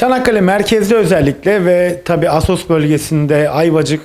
Çanakkale merkezde özellikle ve tabi Asos bölgesinde Ayvacık,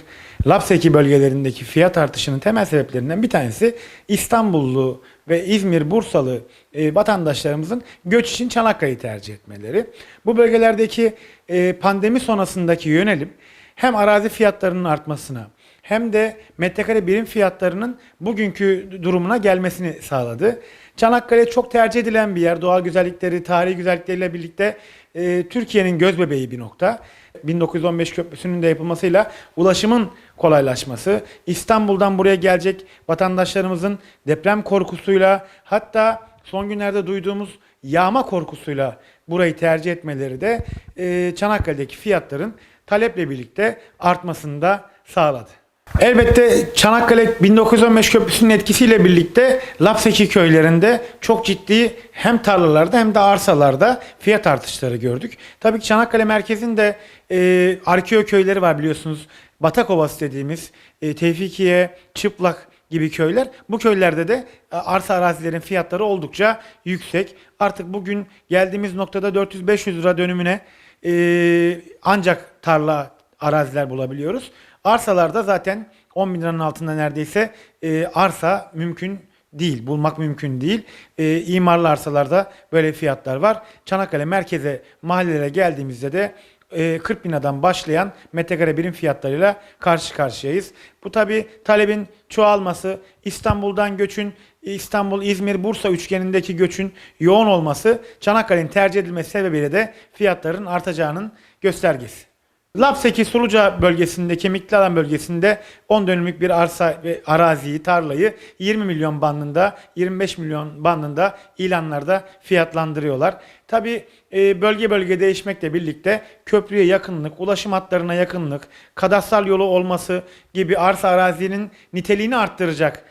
Lapseki bölgelerindeki fiyat artışının temel sebeplerinden bir tanesi İstanbullu ve İzmir, Bursalı e, vatandaşlarımızın göç için Çanakkale'yi tercih etmeleri. Bu bölgelerdeki e, pandemi sonrasındaki yönelim hem arazi fiyatlarının artmasına hem de metrekare birim fiyatlarının bugünkü durumuna gelmesini sağladı. Çanakkale çok tercih edilen bir yer. Doğal güzellikleri, tarihi güzellikleriyle birlikte e, Türkiye'nin göz bebeği bir nokta. 1915 köprüsünün de yapılmasıyla ulaşımın kolaylaşması, İstanbul'dan buraya gelecek vatandaşlarımızın deprem korkusuyla hatta son günlerde duyduğumuz yağma korkusuyla burayı tercih etmeleri de e, Çanakkale'deki fiyatların taleple birlikte artmasını da sağladı. Elbette Çanakkale 1915 köprüsünün etkisiyle birlikte Lapseki köylerinde çok ciddi hem tarlalarda hem de arsalarda fiyat artışları gördük. Tabii ki Çanakkale merkezinde e, Arkeo köyleri var biliyorsunuz. Batak Ovası dediğimiz e, Tevfikiye, Çıplak gibi köyler. Bu köylerde de e, arsa arazilerin fiyatları oldukça yüksek. Artık bugün geldiğimiz noktada 400-500 lira dönümüne e, ancak tarla araziler bulabiliyoruz. Arsalarda zaten 10 bin liranın altında neredeyse e, arsa mümkün değil, bulmak mümkün değil. E, imarlı arsalarda böyle fiyatlar var. Çanakkale merkeze, mahallelere geldiğimizde de e, 40 bin liradan başlayan metrekare birim fiyatlarıyla karşı karşıyayız. Bu tabi talebin çoğalması, İstanbul'dan göçün, İstanbul, İzmir, Bursa üçgenindeki göçün yoğun olması Çanakkale'nin tercih edilmesi sebebiyle de fiyatların artacağının göstergesi. Lapseki Suluca bölgesinde, Kemikli Alan bölgesinde 10 dönümlük bir arsa ve araziyi, tarlayı 20 milyon bandında, 25 milyon bandında ilanlarda fiyatlandırıyorlar. Tabi bölge bölge değişmekle birlikte köprüye yakınlık, ulaşım hatlarına yakınlık, kadastral yolu olması gibi arsa arazinin niteliğini arttıracak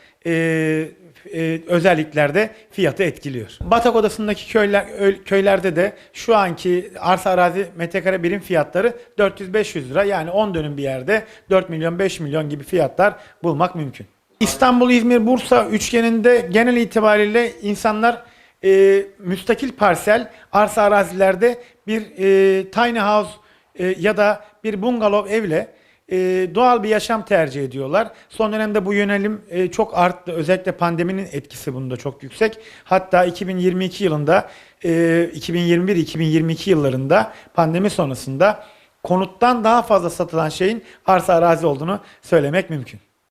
e, özelliklerde fiyatı etkiliyor. Batak Odası'ndaki köyler, köylerde de şu anki arsa arazi metrekare birim fiyatları 400-500 lira yani 10 dönüm bir yerde 4 milyon 5 milyon gibi fiyatlar bulmak mümkün. İstanbul, İzmir, Bursa üçgeninde genel itibariyle insanlar e, müstakil parsel arsa arazilerde bir e, tiny house e, ya da bir bungalov evle e, doğal bir yaşam tercih ediyorlar. Son dönemde bu yönelim e, çok arttı. Özellikle pandeminin etkisi bunda çok yüksek. Hatta 2022 yılında, e, 2021-2022 yıllarında pandemi sonrasında konuttan daha fazla satılan şeyin arsa arazi olduğunu söylemek mümkün.